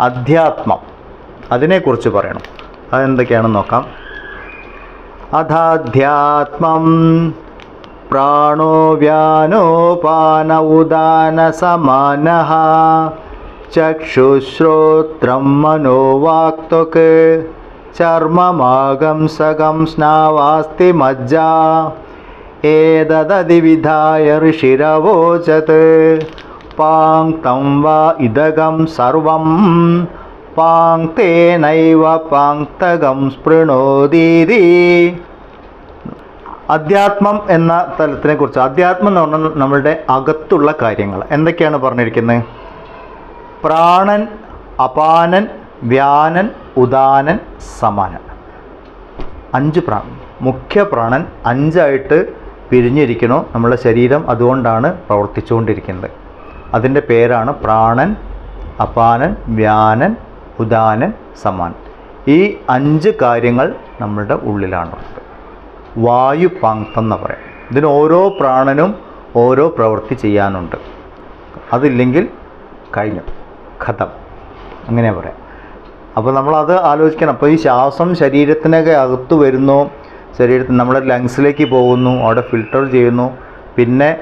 അധ്യാത്മം. അതിനെക്കുറിച്ച് പറയണം. അതെന്തൊക്കെയാണെന്ന് നോക്കാം. അഥാധ്യാത്മം प्राणो व्यानोपान उदानसमानः चक्षुश्रोत्रं मनो वाक्तुक् चर्ममागं सगं स्नावास्ति मज्जा। एतदधिविधाय ऋषिरवोचत्। पाङ्क्तं वा इदगं सर्वं। पाङ्क्तेनैव पाङ्क्तगं स्पृणोदीरि അധ്യാത്മം എന്ന തലത്തിനെ കുറിച്ച് അധ്യാത്മം എന്ന് പറഞ്ഞാൽ നമ്മളുടെ അകത്തുള്ള കാര്യങ്ങൾ. എന്തൊക്കെയാണ് പറഞ്ഞിരിക്കുന്നത്? പ്രാണൻ അപാനൻ വ്യാനൻ ഉദാനൻ സമാനൻ. അഞ്ച് പ്രാണൻ മുഖ്യ പ്രാണൻ അഞ്ചായിട്ട് പിരിഞ്ഞിരിക്കണോ നമ്മുടെ ശരീരം അതുകൊണ്ടാണ് പ്രവർത്തിച്ചുകൊണ്ടിരിക്കുന്നത്. അതിന്റെ പേരാണ് പ്രാണൻ അപാനൻ വ്യാനൻ ഉദാനൻ സമാനൻ. ഈ അഞ്ച് കാര്യങ്ങൾ നമ്മളുടെ ഉള്ളിലാണുള്ളത്. വായു പാങ്ക്തം എന്ന് പറയാം. ഇതിന് ഓരോ പ്രാണനും ഓരോ പ്രവൃത്തി ചെയ്യാനുണ്ട്. അതില്ലെങ്കിൽ കഴിഞ്ഞു. ഖതം. അങ്ങനെ പറയാം. അപ്പോൾ നമ്മളത് ആലോചിക്കണം. അപ്പോൾ ഈ ശ്വാസം ശരീരത്തിനൊക്കെ അകത്ത് വരുന്നു. ശരീരത്തിൽ നമ്മുടെ ലങ്സിലേക്ക് പോകുന്നു. അവിടെ ഫിൽട്ടർ ചെയ്യുന്നു. പിന്നെ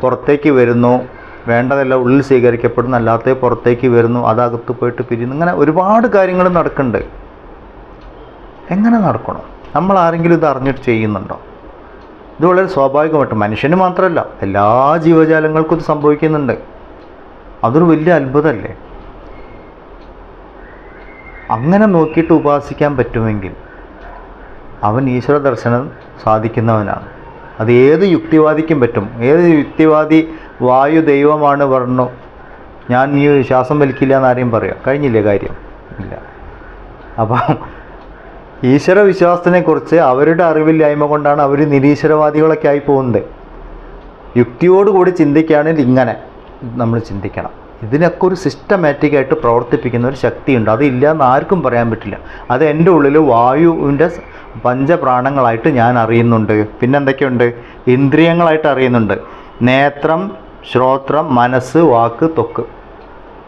പുറത്തേക്ക് വരുന്നു. വേണ്ടതെല്ലാം ഉള്ളിൽ സ്വീകരിക്കപ്പെടുന്നു. അല്ലാത്ത പുറത്തേക്ക് വരുന്നു. അതകത്ത് പോയിട്ട് പിരിയുന്നു. ഇങ്ങനെ ഒരുപാട് കാര്യങ്ങൾ നടക്കുന്നുണ്ട്. എങ്ങനെ നടക്കണം? നമ്മൾ ആരെങ്കിലും ഇത് അറിഞ്ഞിട്ട് ചെയ്യുന്നുണ്ടോ? ഇത് വളരെ സ്വാഭാവികമായിട്ട് മനുഷ്യന് മാത്രമല്ല എല്ലാ ജീവജാലങ്ങൾക്കും ഇത് സംഭവിക്കുന്നുണ്ട്. അതൊരു വലിയ അത്ഭുതമല്ലേ? അങ്ങനെ നോക്കിയിട്ട് ഉപാസിക്കാൻ പറ്റുമെങ്കിൽ അവൻ ഈശ്വര ദർശനം സാധിക്കുന്നവനാണ്. അത് ഏത് യുക്തിവാദിക്കും പറ്റും? ഏത് യുക്തിവാദി വായു ദൈവമാണ് പറഞ്ഞു ഞാൻ ഈ ശ്വാസം വലിക്കില്ല എന്നാരെയും പറയാം? കഴിഞ്ഞില്ലേ കാര്യം? ഇല്ല. അപ്പം ഈശ്വര വിശ്വാസത്തിനെക്കുറിച്ച് അവരുടെ അറിവില്ലായ്മ കൊണ്ടാണ് അവർ നിരീശ്വരവാദികളൊക്കെ ആയി പോകുന്നത്. യുക്തിയോടുകൂടി ചിന്തിക്കുകയാണെങ്കിൽ ഇങ്ങനെ നമ്മൾ ചിന്തിക്കണം. ഇതിനൊക്കെ ഒരു സിസ്റ്റമാറ്റിക് ആയിട്ട് പ്രവർത്തിപ്പിക്കുന്ന ഒരു ശക്തിയുണ്ട്. അതില്ല എന്ന് ആർക്കും പറയാൻ പറ്റില്ല. അത് എന്റെ ഉള്ളിൽ വായുവിന്റെ പഞ്ചപ്രാണങ്ങളായിട്ട് ഞാൻ അറിയുന്നുണ്ട്. പിന്നെ എന്തൊക്കെയുണ്ട് ഇന്ദ്രിയങ്ങളായിട്ട് അറിയുന്നുണ്ട്. നേത്രം ശ്രോത്രം മനസ്സ് വാക്ക് തൊക്ക്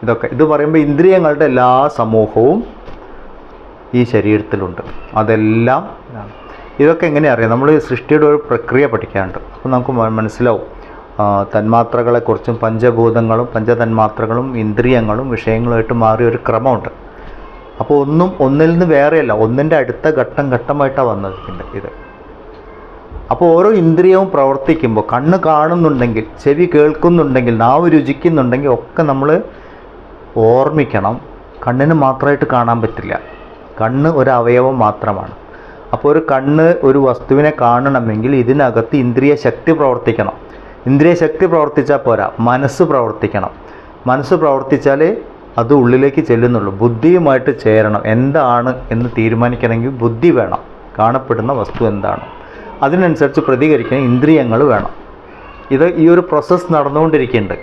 ഇതൊക്കെ. ഇത് പറയുമ്പോൾ ഇന്ദ്രിയങ്ങളുടെ എല്ലാ സമൂഹവും ഈ ശരീരത്തിലുണ്ട്. അതെല്ലാം ഇതൊക്കെ എങ്ങനെയാ അറിയാം? നമ്മൾ സൃഷ്ടിയുടെ ഒരു പ്രക്രിയ പഠിക്കാനുണ്ട്. അപ്പോൾ നമുക്ക് മനസ്സിലാവും. തന്മാത്രകളെക്കുറിച്ചും പഞ്ചഭൂതങ്ങളും പഞ്ചതന്മാത്രകളും ഇന്ദ്രിയങ്ങളും വിഷയങ്ങളുമായിട്ട് മാറിയ ഒരു ക്രമമുണ്ട്. അപ്പോൾ ഒന്നും ഒന്നിൽ നിന്ന് വേറെയല്ല ഒന്നിന്റെ അടുത്ത ഘട്ടം ഘട്ടമായിട്ടാണ് വന്നത് ഇത്. അപ്പോൾ ഓരോ ഇന്ദ്രിയവും പ്രവർത്തിക്കുമ്പോൾ കണ്ണ് കാണുന്നുണ്ടെങ്കിൽ ചെവി കേൾക്കുന്നുണ്ടെങ്കിൽ നാവ് രുചിക്കുന്നുണ്ടെങ്കിൽ ഒക്കെ നമ്മൾ ഓർമ്മിക്കണം. കണ്ണിന് മാത്രമായിട്ട് കാണാൻ പറ്റില്ല. കണ്ണ് ഒരു അവയവം മാത്രമാണ്. അപ്പോൾ ഒരു കണ്ണ് ഒരു വസ്തുവിനെ കാണണമെങ്കിൽ ഇതിനകത്ത് ഇന്ദ്രിയ ശക്തി പ്രവർത്തിക്കണം. ഇന്ദ്രിയ ശക്തി പ്രവർത്തിച്ചാൽ പോരാ മനസ്സ് പ്രവർത്തിക്കണം. മനസ്സ് പ്രവർത്തിച്ചാലേ അത് ഉള്ളിലേക്ക് ചെല്ലുന്നുള്ളൂ. ബുദ്ധിയുമായിട്ട് ചേരണം എന്താണ് എന്ന് തീരുമാനിക്കണമെങ്കിൽ ബുദ്ധി വേണം. കാണപ്പെടുന്ന വസ്തു എന്താണ്? അതിനനുസരിച്ച് പ്രതികരിക്കാൻ ഇന്ദ്രിയങ്ങൾ വേണം. ഇത് ഈ ഒരു പ്രോസസ്സ് നടന്നുകൊണ്ടിരിക്കുന്നുണ്ട്.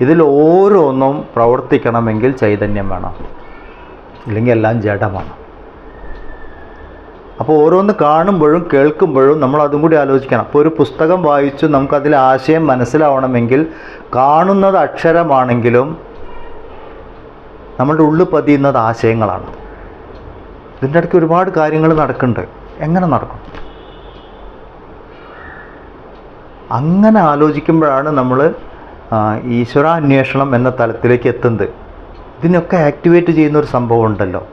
ഇതിൽ ഓരോന്നും പ്രവർത്തിക്കണമെങ്കിൽ ചൈതന്യം വേണം. ഇല്ലെങ്കിൽ എല്ലാം ജഡമാണ്. അപ്പോൾ ഓരോന്ന് കാണുമ്പോഴും കേൾക്കുമ്പോഴും നമ്മൾ അതും കൂടി ആലോചിക്കണം. അപ്പോൾ ഒരു പുസ്തകം വായിച്ചു നമുക്കതിൽ ആശയം മനസ്സിലാവണമെങ്കിൽ കാണുന്നത് അക്ഷരമാണെങ്കിലും നമ്മളുടെ ഉള്ളിൽ പതിയുന്നത് ആശയങ്ങളാണ്. ഇതിന്റെ ഇടയ്ക്ക് ഒരുപാട് കാര്യങ്ങൾ നടക്കുന്നുണ്ട്. എങ്ങനെ നടക്കും? അങ്ങനെ ആലോചിക്കുമ്പോഴാണ് നമ്മൾ ഈശ്വരാന്വേഷണം എന്ന തലത്തിലേക്ക് എത്തുന്നത്. ഇതിനൊക്കെ ആക്ടിവേറ്റ് ചെയ്യുന്ന ഒരു സംഭവം ഉണ്ടല്ലോ.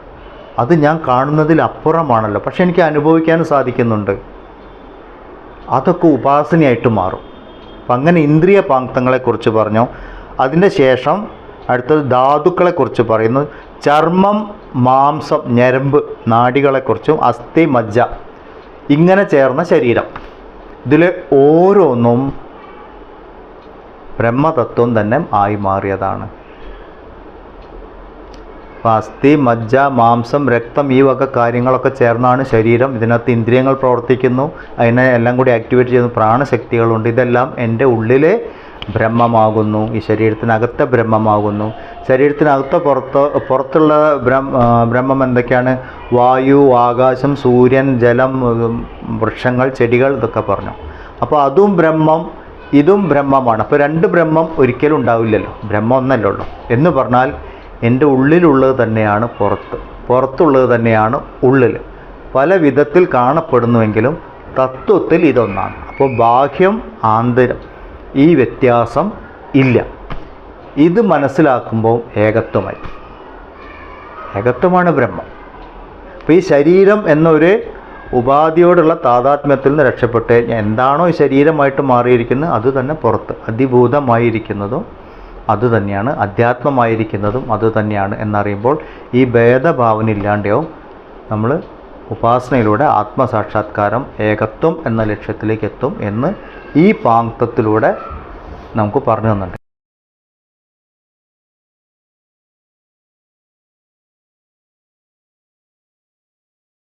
അത് ഞാൻ കാണുന്നതിൽ അപ്പുറമാണല്ലോ. പക്ഷെ എനിക്ക് അനുഭവിക്കാനും സാധിക്കുന്നുണ്ട്. അതൊക്കെ ഉപാസനയായിട്ട് മാറും. അപ്പം അങ്ങനെ ഇന്ദ്രിയ പാങ്ക്തങ്ങളെക്കുറിച്ച് പറഞ്ഞു അതിന്റെ ശേഷം അടുത്തത് ധാതുക്കളെക്കുറിച്ച് പറയുന്നു. ചർമ്മം മാംസം ഞരമ്പ് നാടികളെക്കുറിച്ചും അസ്ഥി മജ്ജ ഇങ്ങനെ ചേർന്ന ശരീരം. ഇതിൽ ഓരോന്നും ബ്രഹ്മതത്വം തന്നെ ആയി മാറിയതാണ്. അസ്ഥി മജ്ജ മാംസം രക്തം ഈ വക കാര്യങ്ങളൊക്കെ ചേർന്നാണ് ശരീരം. ഇതിനകത്ത് ഇന്ദ്രിയങ്ങൾ പ്രവർത്തിക്കുന്നു. അതിനെ എല്ലാം കൂടി ആക്ടിവേറ്റ് ചെയ്യുന്നു. പ്രാണശക്തികളുണ്ട്. ഇതെല്ലാം എന്റെ ഉള്ളിലെ ബ്രഹ്മമാകുന്നു. ഈ ശരീരത്തിനകത്തെ ബ്രഹ്മമാകുന്നു. ശരീരത്തിനകത്ത് പുറത്ത് പുറത്തുള്ള ബ്രഹ്മ എന്തൊക്കെയാണ്? വായു ആകാശം സൂര്യൻ ജലം വൃക്ഷങ്ങൾ ചെടികൾ ഇതൊക്കെ പറഞ്ഞു. അപ്പോൾ അതും ബ്രഹ്മം ഇതും ബ്രഹ്മമാണ്. അപ്പോൾ രണ്ട് ബ്രഹ്മം ഒരിക്കലും ഉണ്ടാവില്ലല്ലോ. ബ്രഹ്മം ഒന്നല്ലേ ഉള്ളൂ. എന്ന് പറഞ്ഞാൽ എന്റെ ഉള്ളിലുള്ളത് തന്നെയാണ് പുറത്ത്. പുറത്തുള്ളത് തന്നെയാണ് ഉള്ളിൽ. പല വിധത്തിൽ കാണപ്പെടുന്നുവെങ്കിലും തത്വത്തിൽ ഇതൊന്നാണ്. അപ്പോൾ ബാഹ്യം ആന്തരം ഈ വ്യത്യാസം ഇല്ല. ഇത് മനസ്സിലാക്കുമ്പോൾ ഏകത്വമായി. ഏകത്വമാണ് ബ്രഹ്മം. അപ്പോൾ ഈ ശരീരം എന്നൊരു ഉപാധിയോടുള്ള താതാത്മ്യത്തിൽ നിന്ന് രക്ഷപ്പെട്ട് എന്താണോ ഈ ശരീരമായിട്ട് മാറിയിരിക്കുന്നത് അത് തന്നെ പുറത്ത് അതിഭൂതമായിരിക്കുന്നതും അത് തന്നെയാണ് അധ്യാത്മമായിരിക്കുന്നതും അത് തന്നെയാണ് എന്നറിയുമ്പോൾ ഈ ഭേദഭാവന ഇല്ലാണ്ടാവും നമ്മൾ ഉപാസനയിലൂടെ ആത്മസാക്ഷാത്കാരം ഏകത്വം എന്ന ലക്ഷ്യത്തിലേക്ക് എത്തും എന്ന് ഈ പാങ്ക്തത്തിലൂടെ നമുക്ക് പറഞ്ഞു തന്നിട്ടുണ്ട്.